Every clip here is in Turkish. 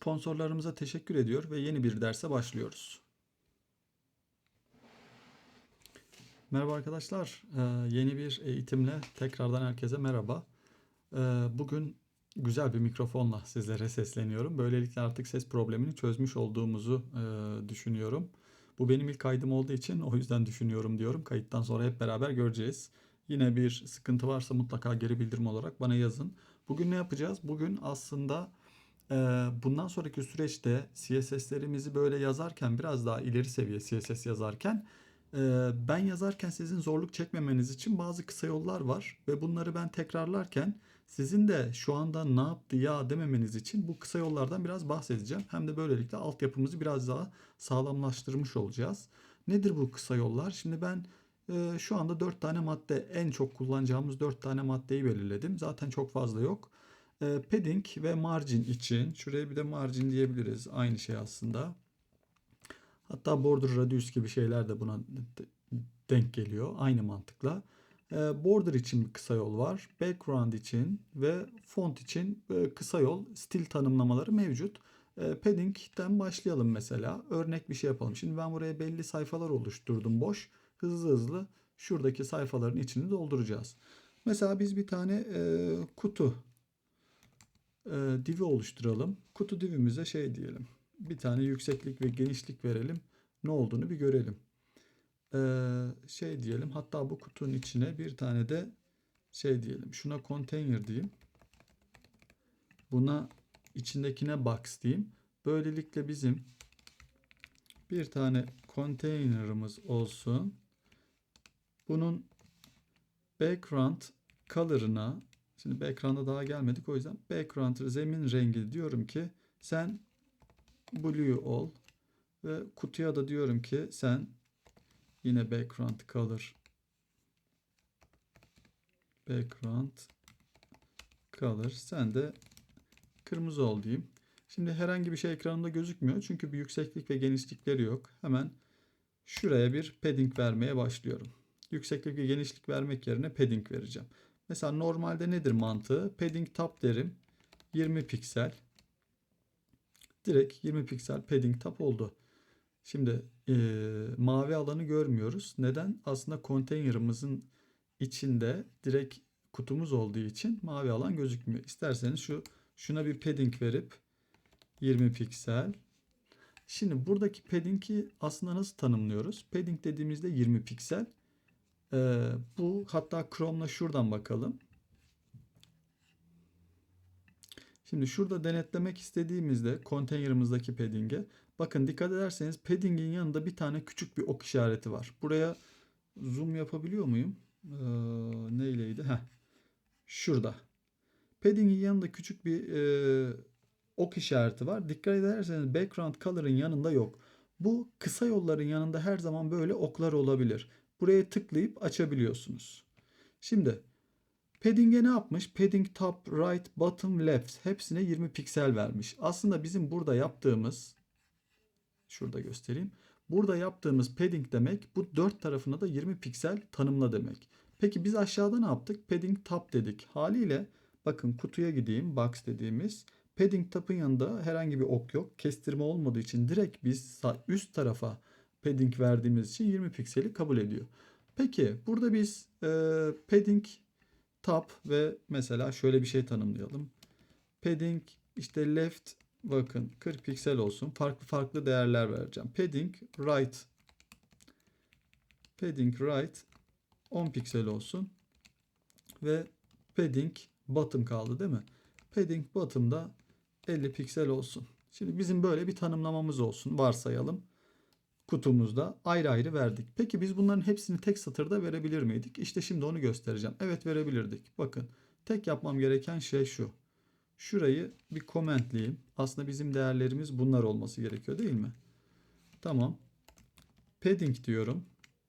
sponsorlarımıza teşekkür ediyor ve yeni bir derse başlıyoruz. Merhaba arkadaşlar. Ee, yeni bir eğitimle tekrardan herkese merhaba. Ee, bugün güzel bir mikrofonla sizlere sesleniyorum. Böylelikle artık ses problemini çözmüş olduğumuzu e, düşünüyorum. Bu benim ilk kaydım olduğu için o yüzden düşünüyorum diyorum. Kayıttan sonra hep beraber göreceğiz. Yine bir sıkıntı varsa mutlaka geri bildirim olarak bana yazın. Bugün ne yapacağız? Bugün aslında bundan sonraki süreçte CSS'lerimizi böyle yazarken biraz daha ileri seviye CSS yazarken ben yazarken sizin zorluk çekmemeniz için bazı kısa yollar var ve bunları ben tekrarlarken sizin de şu anda ne yaptı ya dememeniz için bu kısa yollardan biraz bahsedeceğim. Hem de böylelikle altyapımızı biraz daha sağlamlaştırmış olacağız. Nedir bu kısa yollar? Şimdi ben şu anda 4 tane madde en çok kullanacağımız 4 tane maddeyi belirledim. Zaten çok fazla yok. E, padding ve margin için şuraya bir de margin diyebiliriz. Aynı şey aslında. Hatta border radius gibi şeyler de buna denk geliyor. Aynı mantıkla. E, border için bir kısa yol var. Background için ve font için e, kısa yol stil tanımlamaları mevcut. E, padding'den başlayalım mesela. Örnek bir şey yapalım. Şimdi ben buraya belli sayfalar oluşturdum boş. Hızlı hızlı şuradaki sayfaların içini dolduracağız. Mesela biz bir tane e, kutu e, divi oluşturalım. Kutu divimize şey diyelim. Bir tane yükseklik ve genişlik verelim. Ne olduğunu bir görelim. Ee, şey diyelim. Hatta bu kutunun içine bir tane de şey diyelim. Şuna container diyeyim. Buna içindekine box diyeyim. Böylelikle bizim bir tane container'ımız olsun. Bunun background color'ına şimdi background'a daha gelmedik o yüzden background zemin rengi diyorum ki sen blue ol ve kutuya da diyorum ki sen yine background color background color sen de kırmızı ol diyeyim. Şimdi herhangi bir şey ekranımda gözükmüyor. Çünkü bir yükseklik ve genişlikleri yok. Hemen şuraya bir padding vermeye başlıyorum. Yükseklik ve genişlik vermek yerine padding vereceğim. Mesela normalde nedir mantığı? Padding top derim. 20 piksel. Direkt 20 piksel padding top oldu. Şimdi e, mavi alanı görmüyoruz. Neden? Aslında konteynerimizin içinde direkt kutumuz olduğu için mavi alan gözükmüyor. İsterseniz şu şuna bir padding verip 20 piksel. Şimdi buradaki padding'i aslında nasıl tanımlıyoruz? Padding dediğimizde 20 piksel. Ee, bu hatta Chrome'la şuradan bakalım. Şimdi şurada denetlemek istediğimizde konteynerimizdeki padding'e bakın dikkat ederseniz padding'in yanında bir tane küçük bir ok işareti var. Buraya zoom yapabiliyor muyum? Ee, neyleydi? Heh. Şurada. Padding'in yanında küçük bir e, ok işareti var. Dikkat ederseniz background color'ın yanında yok. Bu kısa yolların yanında her zaman böyle oklar olabilir. Buraya tıklayıp açabiliyorsunuz. Şimdi padding'e ne yapmış? Padding top, right, bottom, left hepsine 20 piksel vermiş. Aslında bizim burada yaptığımız şurada göstereyim. Burada yaptığımız padding demek bu dört tarafına da 20 piksel tanımla demek. Peki biz aşağıda ne yaptık? Padding top dedik. Haliyle bakın kutuya gideyim box dediğimiz Padding top'un yanında herhangi bir ok yok. Kestirme olmadığı için direkt biz üst tarafa padding verdiğimiz için 20 pikseli kabul ediyor. Peki burada biz e, padding top ve mesela şöyle bir şey tanımlayalım. Padding işte left bakın 40 piksel olsun. Farklı farklı değerler vereceğim. Padding right padding right 10 piksel olsun. Ve padding bottom kaldı değil mi? Padding bottom'da 50 piksel olsun. Şimdi bizim böyle bir tanımlamamız olsun varsayalım. Kutumuzda ayrı ayrı verdik. Peki biz bunların hepsini tek satırda verebilir miydik? İşte şimdi onu göstereceğim. Evet verebilirdik. Bakın tek yapmam gereken şey şu. Şurayı bir komentleyeyim. Aslında bizim değerlerimiz bunlar olması gerekiyor değil mi? Tamam. Padding diyorum.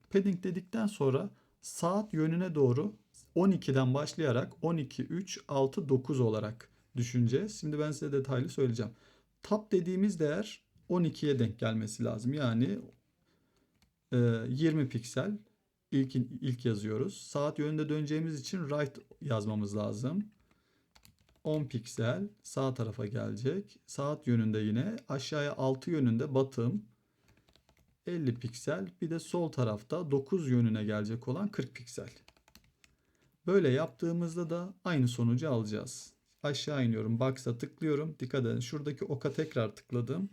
Padding dedikten sonra saat yönüne doğru 12'den başlayarak 12, 3, 6, 9 olarak düşüneceğiz. Şimdi ben size detaylı söyleyeceğim. Top dediğimiz değer 12'ye denk gelmesi lazım. Yani e, 20 piksel ilk, ilk yazıyoruz. Saat yönünde döneceğimiz için right yazmamız lazım. 10 piksel sağ tarafa gelecek. Saat yönünde yine aşağıya 6 yönünde batım 50 piksel. Bir de sol tarafta 9 yönüne gelecek olan 40 piksel. Böyle yaptığımızda da aynı sonucu alacağız. Aşağı iniyorum. Box'a tıklıyorum. Dikkat edin. Şuradaki oka tekrar tıkladım.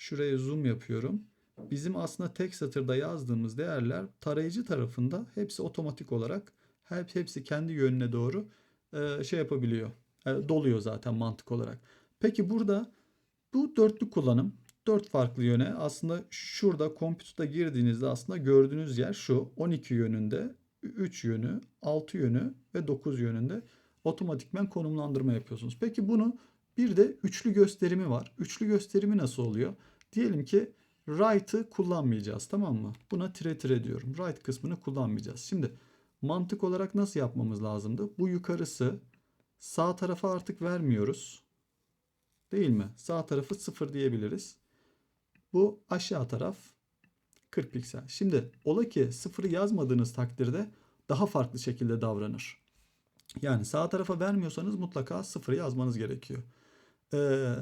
Şuraya zoom yapıyorum. Bizim aslında tek satırda yazdığımız değerler tarayıcı tarafında hepsi otomatik olarak hep hepsi kendi yönüne doğru e, şey yapabiliyor. E, doluyor zaten mantık olarak. Peki burada bu dörtlü kullanım dört farklı yöne aslında şurada Computer'da girdiğinizde aslında gördüğünüz yer şu 12 yönünde 3 yönü 6 yönü ve 9 yönünde otomatikmen konumlandırma yapıyorsunuz. Peki bunu bir de üçlü gösterimi var. Üçlü gösterimi nasıl oluyor? Diyelim ki right'ı kullanmayacağız tamam mı? Buna tire tire diyorum. Right kısmını kullanmayacağız. Şimdi mantık olarak nasıl yapmamız lazımdı? Bu yukarısı sağ tarafa artık vermiyoruz. Değil mi? Sağ tarafı 0 diyebiliriz. Bu aşağı taraf 40 piksel. Şimdi ola ki 0'ı yazmadığınız takdirde daha farklı şekilde davranır. Yani sağ tarafa vermiyorsanız mutlaka 0'ı yazmanız gerekiyor. Ee,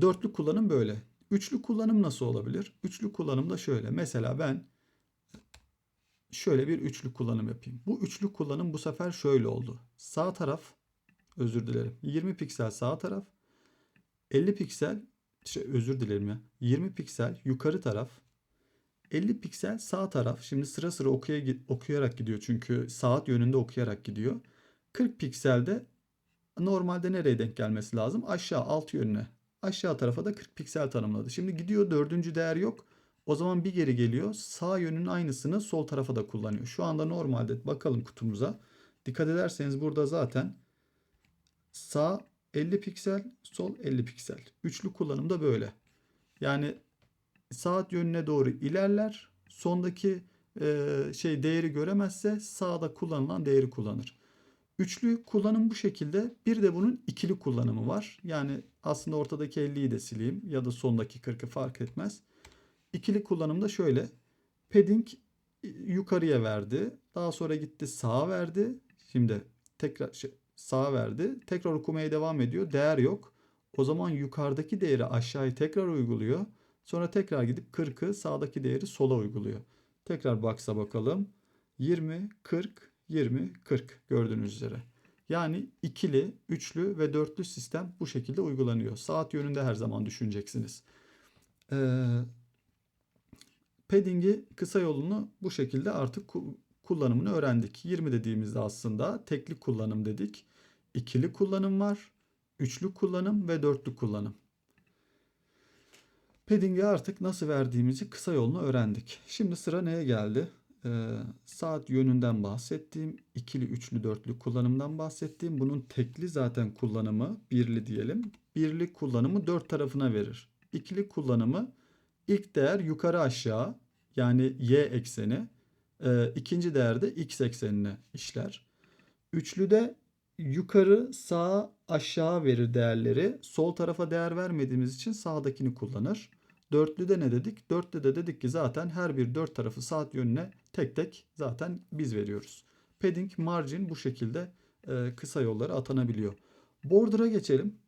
dörtlü kullanım böyle. Üçlü kullanım nasıl olabilir? Üçlü kullanım da şöyle. Mesela ben şöyle bir üçlü kullanım yapayım. Bu üçlü kullanım bu sefer şöyle oldu. Sağ taraf özür dilerim. 20 piksel sağ taraf. 50 piksel şey, özür dilerim ya. 20 piksel yukarı taraf. 50 piksel sağ taraf. Şimdi sıra sıra okuya, okuyarak gidiyor çünkü saat yönünde okuyarak gidiyor. 40 pikselde normalde nereye denk gelmesi lazım? Aşağı alt yönüne. Aşağı tarafa da 40 piksel tanımladı. Şimdi gidiyor dördüncü değer yok. O zaman bir geri geliyor. Sağ yönün aynısını sol tarafa da kullanıyor. Şu anda normalde bakalım kutumuza. Dikkat ederseniz burada zaten sağ 50 piksel, sol 50 piksel. Üçlü kullanımda böyle. Yani saat yönüne doğru ilerler. Sondaki e, şey değeri göremezse sağda kullanılan değeri kullanır. Üçlü kullanım bu şekilde. Bir de bunun ikili kullanımı var. Yani aslında ortadaki 50'yi de sileyim ya da sondaki 40'ı fark etmez. İkili kullanımda şöyle. Padding yukarıya verdi. Daha sonra gitti sağa verdi. Şimdi tekrar şey, sağa verdi. Tekrar okumaya devam ediyor. Değer yok. O zaman yukarıdaki değeri aşağıya tekrar uyguluyor. Sonra tekrar gidip 40'ı sağdaki değeri sola uyguluyor. Tekrar box'a bakalım. 20, 40, 20, 40 gördüğünüz üzere. Yani ikili, üçlü ve dörtlü sistem bu şekilde uygulanıyor. Saat yönünde her zaman düşüneceksiniz. Ee, padding'i kısa yolunu bu şekilde artık kullanımını öğrendik. 20 dediğimizde aslında tekli kullanım dedik. İkili kullanım var. Üçlü kullanım ve dörtlü kullanım. Padding'e artık nasıl verdiğimizi kısa yolunu öğrendik. Şimdi sıra neye geldi? Ee, saat yönünden bahsettiğim, ikili, üçlü, dörtlü kullanımdan bahsettiğim. Bunun tekli zaten kullanımı, birli diyelim. Birli kullanımı dört tarafına verir. İkili kullanımı ilk değer yukarı aşağı yani y ekseni. E, ikinci değer de x eksenine işler. Üçlüde yukarı sağ aşağı verir değerleri. Sol tarafa değer vermediğimiz için sağdakini kullanır. Dörtlüde ne dedik? Dörtlüde dedik ki zaten her bir dört tarafı saat yönüne tek tek zaten biz veriyoruz. Padding, margin bu şekilde e, kısa yolları atanabiliyor. Border'a geçelim.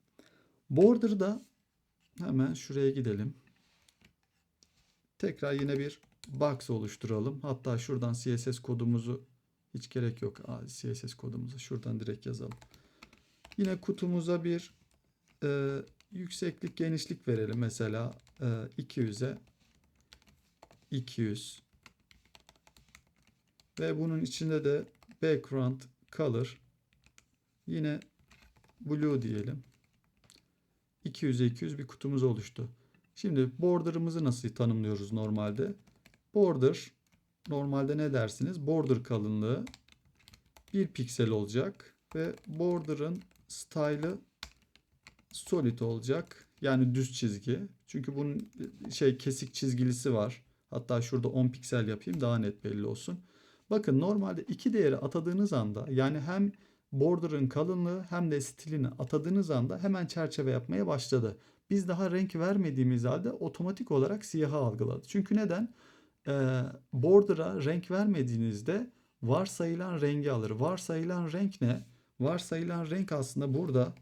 Border'da hemen şuraya gidelim. Tekrar yine bir box oluşturalım. Hatta şuradan CSS kodumuzu hiç gerek yok. CSS kodumuzu şuradan direkt yazalım. Yine kutumuza bir e, yükseklik genişlik verelim. Mesela e, 200'e 200 ve bunun içinde de background color yine blue diyelim. 200'e 200 bir kutumuz oluştu. Şimdi border'ımızı nasıl tanımlıyoruz normalde? Border normalde ne dersiniz? Border kalınlığı 1 piksel olacak ve border'ın style'ı solid olacak. Yani düz çizgi. Çünkü bunun şey kesik çizgilisi var. Hatta şurada 10 piksel yapayım daha net belli olsun. Bakın normalde iki değeri atadığınız anda yani hem border'ın kalınlığı hem de stilini atadığınız anda hemen çerçeve yapmaya başladı. Biz daha renk vermediğimiz halde otomatik olarak siyahı algıladı. Çünkü neden? Ee, border'a renk vermediğinizde varsayılan rengi alır. Varsayılan renk ne? varsayılan renk aslında burada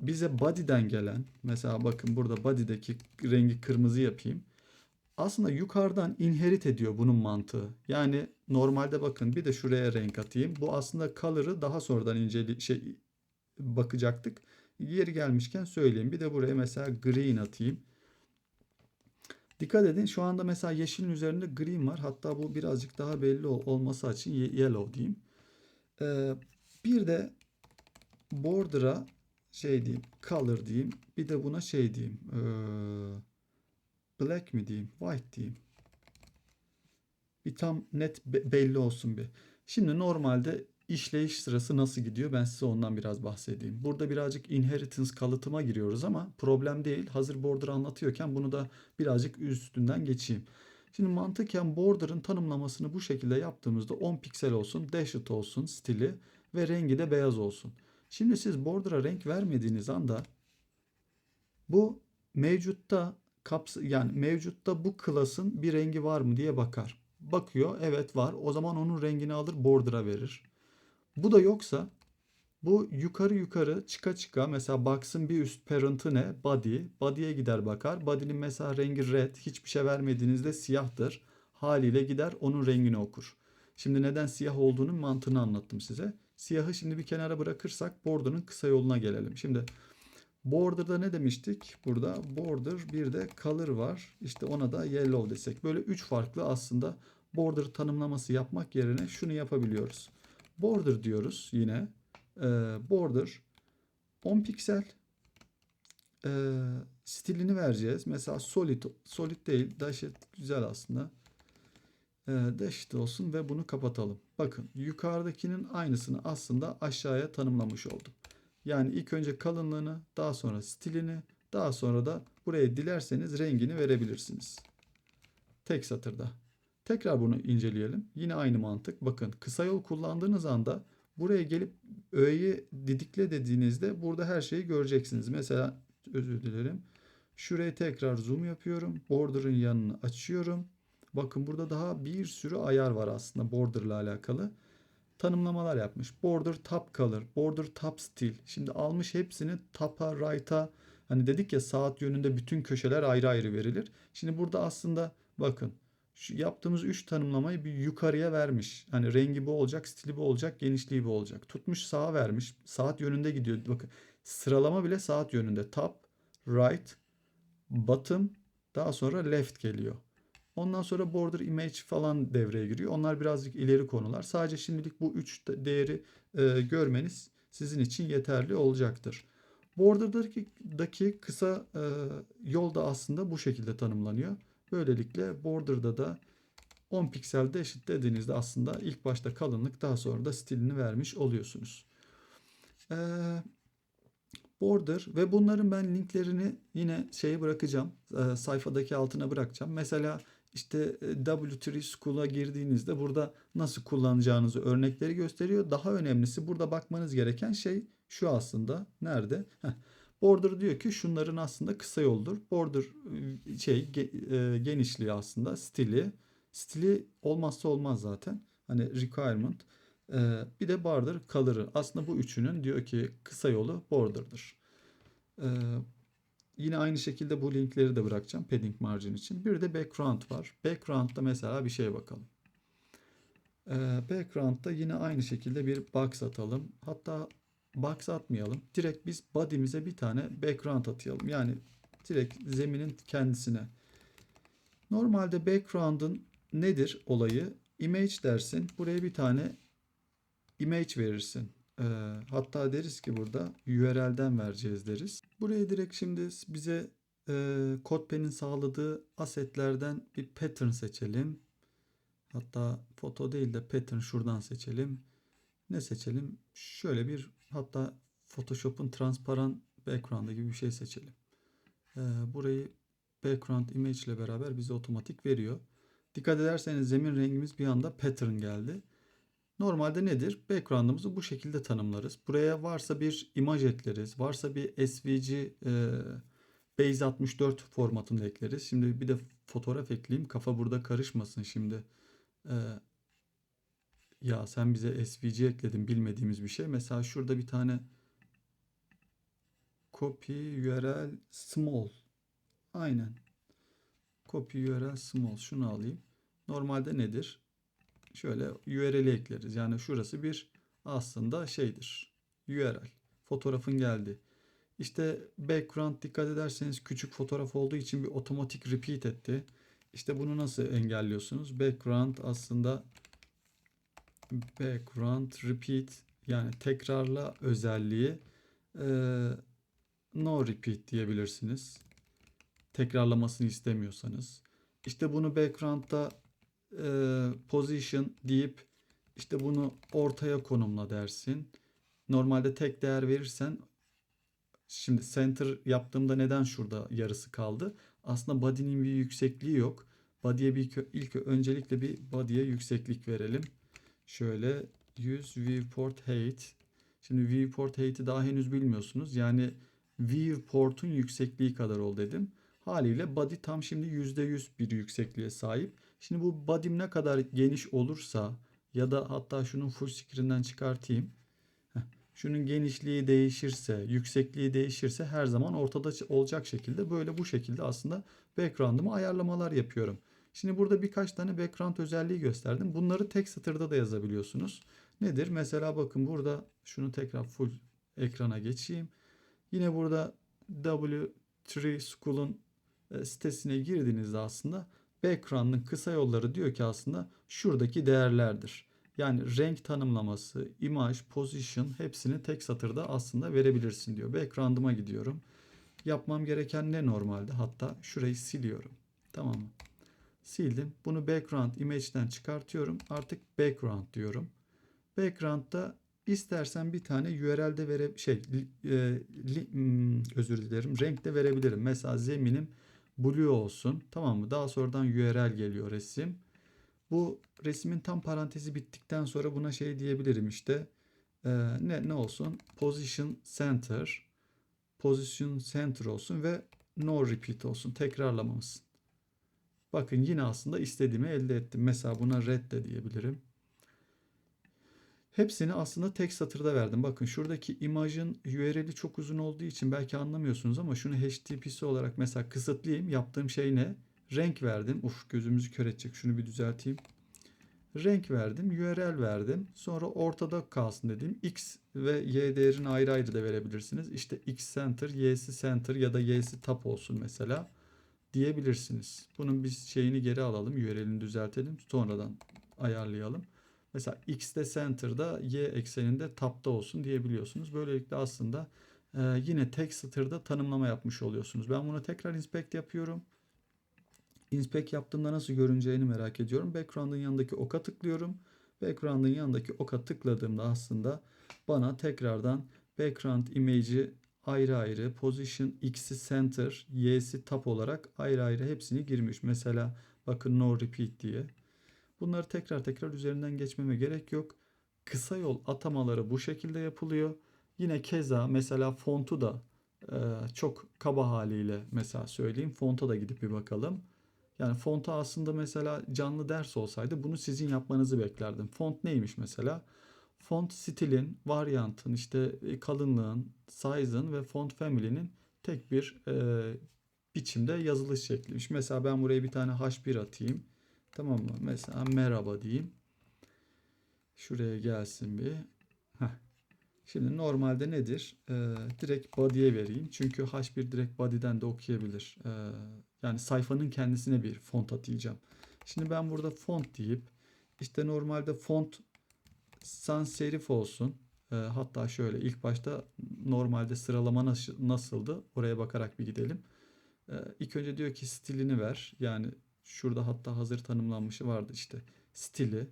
bize body'den gelen mesela bakın burada body'deki rengi kırmızı yapayım. Aslında yukarıdan inherit ediyor bunun mantığı. Yani normalde bakın bir de şuraya renk atayım. Bu aslında color'ı daha sonradan inceli şey bakacaktık. Yeri gelmişken söyleyeyim. Bir de buraya mesela green atayım. Dikkat edin şu anda mesela yeşilin üzerinde green var. Hatta bu birazcık daha belli ol- olması için ye- yellow diyeyim. Ee, bir de border'a şey diyeyim color diyeyim. Bir de buna şey diyeyim. Ee, black mi diyeyim? White diyeyim. Bir tam net be- belli olsun bir. Şimdi normalde işleyiş sırası nasıl gidiyor? Ben size ondan biraz bahsedeyim. Burada birazcık inheritance kalıtıma giriyoruz ama problem değil. Hazır border anlatıyorken bunu da birazcık üstünden geçeyim. Şimdi mantıken border'ın tanımlamasını bu şekilde yaptığımızda 10 piksel olsun, dashed olsun stili ve rengi de beyaz olsun. Şimdi siz border'a renk vermediğiniz anda bu mevcutta kaps yani mevcutta bu klasın bir rengi var mı diye bakar. Bakıyor, evet var. O zaman onun rengini alır border'a verir. Bu da yoksa bu yukarı yukarı çıka çıka mesela box'ın bir üst parent'ı ne? Body. Body'ye gider bakar. Body'nin mesela rengi red. Hiçbir şey vermediğinizde siyahtır. Haliyle gider onun rengini okur. Şimdi neden siyah olduğunun mantığını anlattım size. Siyahı şimdi bir kenara bırakırsak border'ın kısa yoluna gelelim. Şimdi border'da ne demiştik? Burada border bir de color var. İşte ona da yellow desek. Böyle üç farklı aslında border tanımlaması yapmak yerine şunu yapabiliyoruz. Border diyoruz yine. Ee, border 10 piksel Ee, stilini vereceğiz. Mesela solid solid değil dashed güzel aslında. Ee, dashed olsun ve bunu kapatalım. Bakın yukarıdakinin aynısını aslında aşağıya tanımlamış oldum. Yani ilk önce kalınlığını, daha sonra stilini, daha sonra da buraya dilerseniz rengini verebilirsiniz. Tek satırda. Tekrar bunu inceleyelim. Yine aynı mantık. Bakın kısa yol kullandığınız anda buraya gelip öğeyi didikle dediğinizde burada her şeyi göreceksiniz. Mesela özür dilerim. Şuraya tekrar zoom yapıyorum. Border'ın yanını açıyorum. Bakın burada daha bir sürü ayar var aslında border ile alakalı. Tanımlamalar yapmış. Border top color, border top stil. Şimdi almış hepsini top'a, right'a hani dedik ya saat yönünde bütün köşeler ayrı ayrı verilir. Şimdi burada aslında bakın şu yaptığımız 3 tanımlamayı bir yukarıya vermiş. Hani rengi bu olacak, stili bu olacak, genişliği bu olacak. Tutmuş sağa vermiş. Saat yönünde gidiyor. Bakın sıralama bile saat yönünde. Top, right, bottom, daha sonra left geliyor. Ondan sonra border image falan devreye giriyor. Onlar birazcık ileri konular. Sadece şimdilik bu 3 değeri e, görmeniz sizin için yeterli olacaktır. Border'daki daki kısa e, yol da aslında bu şekilde tanımlanıyor. Böylelikle border'da da 10 pikselde eşit dediğinizde aslında ilk başta kalınlık daha sonra da stilini vermiş oluyorsunuz. Ee, border ve bunların ben linklerini yine şeye bırakacağım. e, sayfadaki altına bırakacağım. Mesela işte e, W3 School'a girdiğinizde burada nasıl kullanacağınızı örnekleri gösteriyor. Daha önemlisi burada bakmanız gereken şey şu aslında. Nerede? Heh. Border diyor ki şunların aslında kısa yoldur. Border e, şey e, genişliği aslında stili. Stili olmazsa olmaz zaten. Hani requirement. Bir de border color'ı. Aslında bu üçünün diyor ki kısa yolu border'dır. Yine aynı şekilde bu linkleri de bırakacağım padding margin için. Bir de background var. Background'da mesela bir şeye bakalım. E, background'da yine aynı şekilde bir box atalım. Hatta box atmayalım. Direkt biz body'mize bir tane background atayalım. Yani direkt zeminin kendisine. Normalde background'ın nedir olayı? Image dersin. Buraya bir tane image verirsin. Ee, hatta deriz ki burada URL'den vereceğiz deriz. Buraya direkt şimdi bize e, CodePen'in sağladığı assetlerden bir pattern seçelim. Hatta foto değil de pattern şuradan seçelim. Ne seçelim? Şöyle bir hatta Photoshop'un transparan background'ı gibi bir şey seçelim. Ee, burayı background image ile beraber bize otomatik veriyor. Dikkat ederseniz zemin rengimiz bir anda pattern geldi. Normalde nedir? Background'ımızı bu şekilde tanımlarız. Buraya varsa bir imaj ekleriz. Varsa bir SVG e, Base 64 formatında ekleriz. Şimdi bir de fotoğraf ekleyeyim. Kafa burada karışmasın şimdi. E, Ya sen bize SVG ekledin bilmediğimiz bir şey. Mesela şurada bir tane copy URL small. Aynen. Copy URL small. Şunu alayım. Normalde nedir? Şöyle URL'i ekleriz. Yani şurası bir aslında şeydir. URL. Fotoğrafın geldi. İşte background dikkat ederseniz küçük fotoğraf olduğu için bir otomatik repeat etti. İşte bunu nasıl engelliyorsunuz? Background aslında background repeat yani tekrarla özelliği e, no repeat diyebilirsiniz. Tekrarlamasını istemiyorsanız. İşte bunu background'da e, position deyip işte bunu ortaya konumla dersin. Normalde tek değer verirsen şimdi center yaptığımda neden şurada yarısı kaldı? Aslında body'nin bir yüksekliği yok. Body'ye bir ilk öncelikle bir body'ye yükseklik verelim. Şöyle 100 viewport height. Şimdi viewport height'i daha henüz bilmiyorsunuz. Yani viewport'un yüksekliği kadar ol dedim. Haliyle body tam şimdi %100 bir yüksekliğe sahip. Şimdi bu body'm ne kadar geniş olursa ya da hatta şunun full screen'den çıkartayım. Şunun genişliği değişirse, yüksekliği değişirse her zaman ortada olacak şekilde böyle bu şekilde aslında background'ımı ayarlamalar yapıyorum. Şimdi burada birkaç tane background özelliği gösterdim. Bunları tek satırda da yazabiliyorsunuz. Nedir? Mesela bakın burada şunu tekrar full ekrana geçeyim. Yine burada W3 School'un e, sitesine girdiğinizde aslında background'ın kısa yolları diyor ki aslında şuradaki değerlerdir. Yani renk tanımlaması, imaj, position hepsini tek satırda aslında verebilirsin diyor. Background'ıma gidiyorum. Yapmam gereken ne normalde? Hatta şurayı siliyorum. Tamam mı? Sildim. Bunu background image'den çıkartıyorum. Artık background diyorum. Background'da istersen bir tane URL'de vere şey e, li, hmm, özür dilerim. Renk de verebilirim. Mesela zeminim blue olsun. Tamam mı? Daha sonradan URL geliyor resim. Bu resmin tam parantezi bittikten sonra buna şey diyebilirim işte. E, ne ne olsun? Position center. Position center olsun ve no repeat olsun. Tekrarlamamışsın. Bakın yine aslında istediğimi elde ettim. Mesela buna red de diyebilirim. Hepsini aslında tek satırda verdim. Bakın şuradaki imajın URL'i çok uzun olduğu için belki anlamıyorsunuz ama şunu HTTP'si olarak mesela kısıtlayayım. Yaptığım şey ne? Renk verdim. Uf gözümüzü kör edecek. Şunu bir düzelteyim. Renk verdim. URL verdim. Sonra ortada kalsın dedim. X ve Y değerini ayrı ayrı da verebilirsiniz. İşte X center, Y'si center ya da Y'si top olsun mesela diyebilirsiniz. Bunun biz şeyini geri alalım. URL'ini düzeltelim. Sonradan ayarlayalım. Mesela x'de center'da y ekseninde tapta olsun diyebiliyorsunuz. Böylelikle aslında e, yine tek satırda tanımlama yapmış oluyorsunuz. Ben bunu tekrar inspect yapıyorum. Inspect yaptığımda nasıl görüneceğini merak ediyorum. Background'ın yanındaki oka tıklıyorum. Background'ın yanındaki oka tıkladığımda aslında bana tekrardan background image'i ayrı ayrı position x'i center, y'si top olarak ayrı ayrı hepsini girmiş. Mesela bakın no repeat diye. Bunları tekrar tekrar üzerinden geçmeme gerek yok. Kısa yol atamaları bu şekilde yapılıyor. Yine keza mesela fontu da e, çok kaba haliyle mesela söyleyeyim. Fonta da gidip bir bakalım. Yani fonta aslında mesela canlı ders olsaydı bunu sizin yapmanızı beklerdim. Font neymiş mesela? Font stilin, varyantın, işte e, kalınlığın, size'ın ve font family'nin tek bir e, biçimde yazılış şekliymiş. Mesela ben buraya bir tane H1 atayım. Tamam mı? Mesela merhaba diyeyim. Şuraya gelsin bir. Heh. Şimdi normalde nedir? Ee, direkt body'ye vereyim. Çünkü H1 direkt body'den de okuyabilir. Ee, yani sayfanın kendisine bir font atayacağım. Şimdi ben burada font deyip işte normalde font sans serif olsun. Ee, hatta şöyle ilk başta normalde sıralama nasıldı? Oraya bakarak bir gidelim. Ee, ilk önce diyor ki stilini ver. Yani Şurada hatta hazır tanımlanmışı vardı işte stili.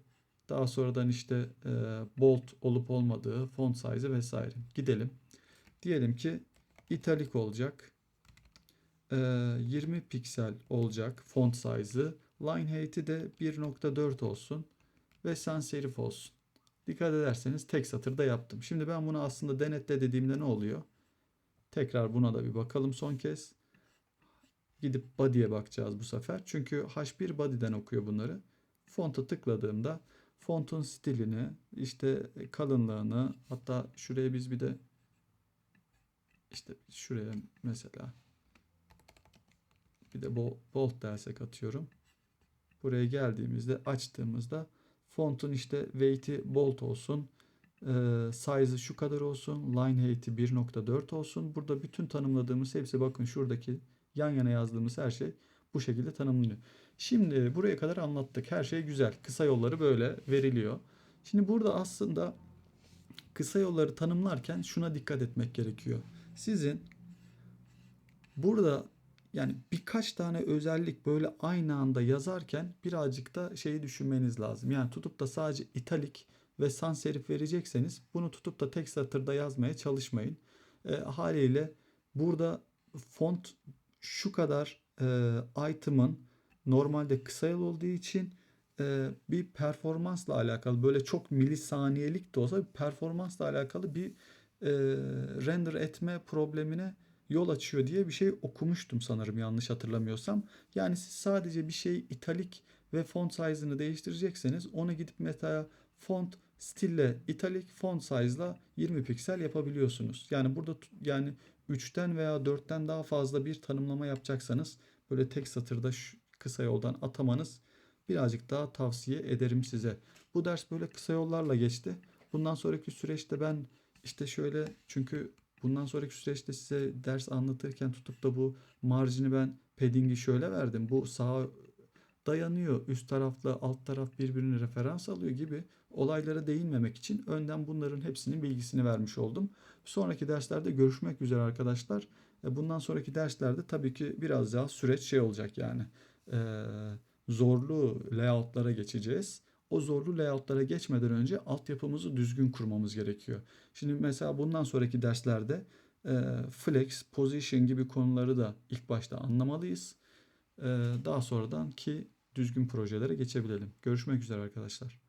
Daha sonradan işte e, bold olup olmadığı, font size vesaire. Gidelim. Diyelim ki italik olacak. E, 20 piksel olacak font size'ı. Line height'i de 1.4 olsun. Ve sans serif olsun. Dikkat ederseniz tek satırda yaptım. Şimdi ben bunu aslında denetle dediğimde ne oluyor? Tekrar buna da bir bakalım son kez. Gidip body'ye bakacağız bu sefer. Çünkü H1 body'den okuyor bunları. Fonta tıkladığımda fontun stilini, işte kalınlığını, hatta şuraya biz bir de işte şuraya mesela bir de bo- bold dersek atıyorum. Buraya geldiğimizde açtığımızda fontun işte weight'i bold olsun. Ee, size'ı şu kadar olsun. Line height'i 1.4 olsun. Burada bütün tanımladığımız hepsi bakın şuradaki yan yana yazdığımız her şey bu şekilde tanımlanıyor. Şimdi buraya kadar anlattık. Her şey güzel. Kısa yolları böyle veriliyor. Şimdi burada aslında kısa yolları tanımlarken şuna dikkat etmek gerekiyor. Sizin burada yani birkaç tane özellik böyle aynı anda yazarken birazcık da şeyi düşünmeniz lazım. Yani tutup da sadece italik ve sans serif verecekseniz bunu tutup da tek satırda yazmaya çalışmayın. E, haliyle burada font şu kadar e, item'ın normalde kısa yol olduğu için e, bir performansla alakalı böyle çok milisaniyelik de olsa bir performansla alakalı bir e, render etme problemine yol açıyor diye bir şey okumuştum sanırım yanlış hatırlamıyorsam. Yani siz sadece bir şey italik ve font size'ını değiştirecekseniz onu gidip mesela font stille italik font size'la 20 piksel yapabiliyorsunuz. Yani burada yani 3'ten veya 4'ten daha fazla bir tanımlama yapacaksanız böyle tek satırda şu kısa yoldan atamanız birazcık daha tavsiye ederim size. Bu ders böyle kısa yollarla geçti. Bundan sonraki süreçte ben işte şöyle çünkü bundan sonraki süreçte size ders anlatırken tutup da bu marjini ben padding'i şöyle verdim. Bu sağa dayanıyor. Üst tarafla alt taraf birbirini referans alıyor gibi olaylara değinmemek için önden bunların hepsinin bilgisini vermiş oldum. Sonraki derslerde görüşmek üzere arkadaşlar. E, Bundan sonraki derslerde tabii ki biraz daha süreç şey olacak yani. e, zorlu layoutlara geçeceğiz. O zorlu layoutlara geçmeden önce altyapımızı düzgün kurmamız gerekiyor. Şimdi mesela bundan sonraki derslerde e, flex, position gibi konuları da ilk başta anlamalıyız. E, daha sonradan ki düzgün projelere geçebilelim. Görüşmek üzere arkadaşlar.